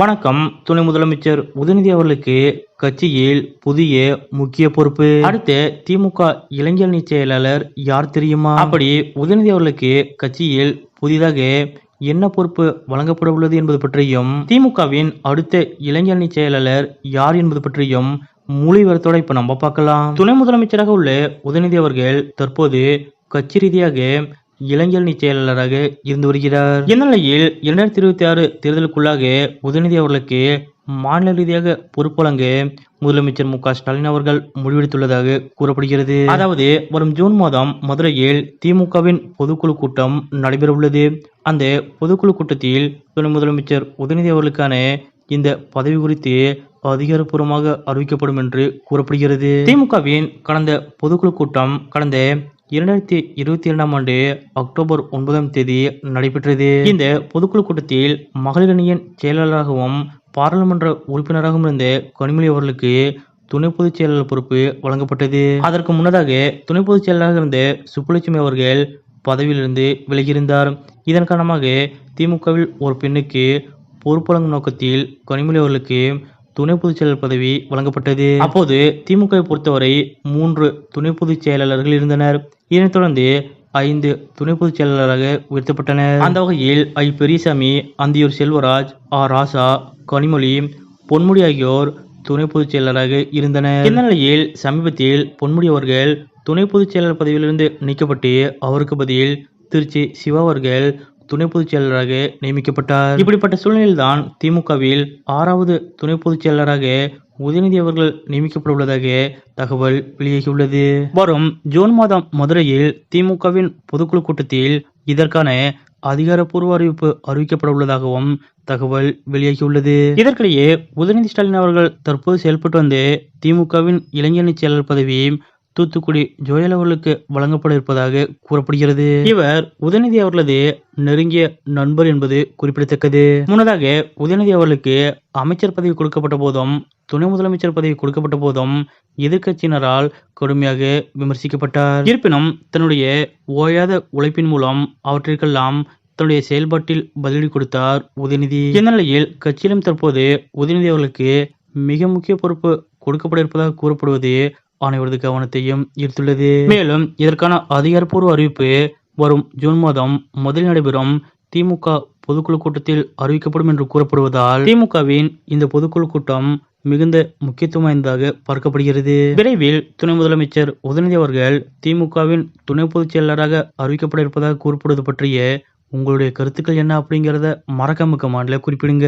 வணக்கம். துணை முதலமைச்சர் உதயநிதி அவர்களுக்கு கட்சியில் புதிய முக்கிய பொறுப்பு. அடுத்து திமுக இளைஞரணி செயலாளர் யார் தெரியுமா? அப்படி உதயநிதி அவர்களுக்கு கட்சியில் புதிதாக என்ன பொறுப்பு வழங்கப்பட உள்ளது என்பது பற்றியும் திமுகவின் அடுத்த இளைஞரணி செயலாளர் யார் என்பது பற்றியும் மூலிவரத்தோட இப்ப நம்ம பார்க்கலாம். துணை முதலமைச்சராக உள்ள உதயநிதி அவர்கள் தற்போது கட்சி ரீதியாக இளைஞரணி செயலாளராக இருந்து வருகிறார். இந்நிலையில் இரண்டாயிரத்தி இருபத்தி ஆறு தேர்தலுக்குள்ளாக உதயநிதி அவர்களுக்கு மாநில ரீதியாக பொறுப்பு வழங்க முதலமைச்சர் மு க ஸ்டாலின் அவர்கள் முடிவெடுத்துள்ளதாக கூறப்படுகிறது. அதாவது வரும் ஜூன் மாதம் மதுரையில் திமுகவின் பொதுக்குழு கூட்டம் நடைபெறவுள்ளது. அந்த பொதுக்குழு கூட்டத்தில் துணை முதலமைச்சர் உதயநிதி அவர்களுக்கான இந்த பதவி குறித்து அதிகாரப்பூர்வமாக அறிவிக்கப்படும் என்று கூறப்படுகிறது. திமுகவின் கடந்த பொதுக்குழு கூட்டம் கடந்த இரண்டாயிரத்தி இருபத்தி இரண்டாம் ஆண்டு அக்டோபர் ஒன்பதாம் தேதி நடைபெற்றது. இந்த பொதுக்குழு கூட்டத்தில் மகளிரணியின் செயலாளராகவும் பாராளுமன்ற உறுப்பினராகவும் இருந்த கனிமொழி அவர்களுக்கு துணை பொதுச் செயலாளர் பொறுப்பு வழங்கப்பட்டது. அதற்கு முன்னதாக துணை பொதுச் செயலாளராக இருந்த சுப்புலட்சுமி அவர்கள் பதவியிலிருந்து விலகியிருந்தார். இதன் காரணமாக திமுகவில் ஒரு பெண்ணுக்கு பொறுப்பு வழங்கும் நோக்கத்தில் கனிமொழி அவர்களுக்கு துணை பொதுச் செயலர் பதவி வழங்கப்பட்டது. அப்போது திமுகவை பொறுத்தவரை மூன்று துணை பொதுச் செயலாளர்கள் இருந்தனர். இதனைத் தொடர்ந்து ஐந்து துணை பொதுச் செயலாளராக உயர்த்தப்பட்டனர். அந்த வகையில் ஐ. பெரியசாமி அந்தியூர் செல்வராஜ் ஆர். ராசா கனிமொழி பொன்முடி ஆகியோர் துணை பொதுச் செயலராக இருந்தனர். இந்த நிலையில் சமீபத்தில் பொன்முடி அவர்கள் துணை பொதுச் செயலாளர் பதவியிலிருந்து நீக்கப்பட்டு அவருக்கு பதில் திருச்சி சிவா அவர்கள் துணை பொதுச் செயலராக நியமிக்கப்பட்டார். இப்படிப்பட்ட சூழ்நிலையில்தான் திமுகவில் ஆறாவது துணை பொதுச் செயலராக உதயநிதி அவர்கள் நியமிக்கப்பட உள்ளதாக தகவல் வெளியாகியுள்ளது. வரும் ஜூன் மாதம் மதுரையில் திமுகவின் பொதுக்குழு கூட்டத்தில் இதற்கான அதிகாரப்பூர்வ அறிவிப்பு அறிவிக்கப்பட உள்ளதாகவும் தகவல் வெளியாகியுள்ளது. இதற்கிடையே உதயநிதி ஸ்டாலின் அவர்கள் தற்போது செயல்பட்டு வந்து திமுகவின் இளைஞரணி செயலர் பதவி தூத்துக்குடி ஜோயல் அவர்களுக்கு வழங்கப்பட இருப்பதாக கூறப்படுகிறது. இவர் உதயநிதி அவர்களது நெருங்கிய நண்பர் என்பது குறிப்பிடத்தக்கது. முன்னதாக உதயநிதி அவர்களுக்கு அமைச்சர் பதவி கொடுக்கப்பட்ட போதும் துணை முதலமைச்சர் பதவி கொடுக்கப்பட்ட போதும் எதிர்க்கட்சியினரால் கடுமையாக விமர்சிக்கப்பட்டார். இருப்பினும் தன்னுடைய ஓயாத உழைப்பின் மூலம் அவற்றிற்கெல்லாம் தன்னுடைய செயல்பாட்டில் பதிலடி கொடுத்தார் உதயநிதி. இந்நிலையில் கட்சியிலும் தற்போது உதயநிதி அவர்களுக்கு மிக முக்கிய பொறுப்பு கொடுக்கப்பட இருப்பதாக கூறப்படுவது அனைவரது கவனத்தையும் ஈர்த்துள்ளது. மேலும் இதற்கான அதிகாரப்பூர்வ அறிவிப்பு வரும் ஜூன் மாதம் முதலில் நடைபெறும் திமுக பொதுக்குழு கூட்டத்தில் அறிவிக்கப்படும் என்று கூறப்படுவதால் திமுகவின் இந்த பொதுக்குழு கூட்டம் மிகுந்த முக்கியத்துவம் வாய்ந்ததாக பார்க்கப்படுகிறது. விரைவில் துணை முதலமைச்சர் உதயநிதி அவர்கள் திமுகவின் துணை பொதுச் செயலராக அறிவிக்கப்பட இருப்பதாக கூறப்படுவது பற்றிய உங்களுடைய கருத்துக்கள் என்ன அப்படிங்கிறத மறக்காம மாநில குறிப்பிடுங்க.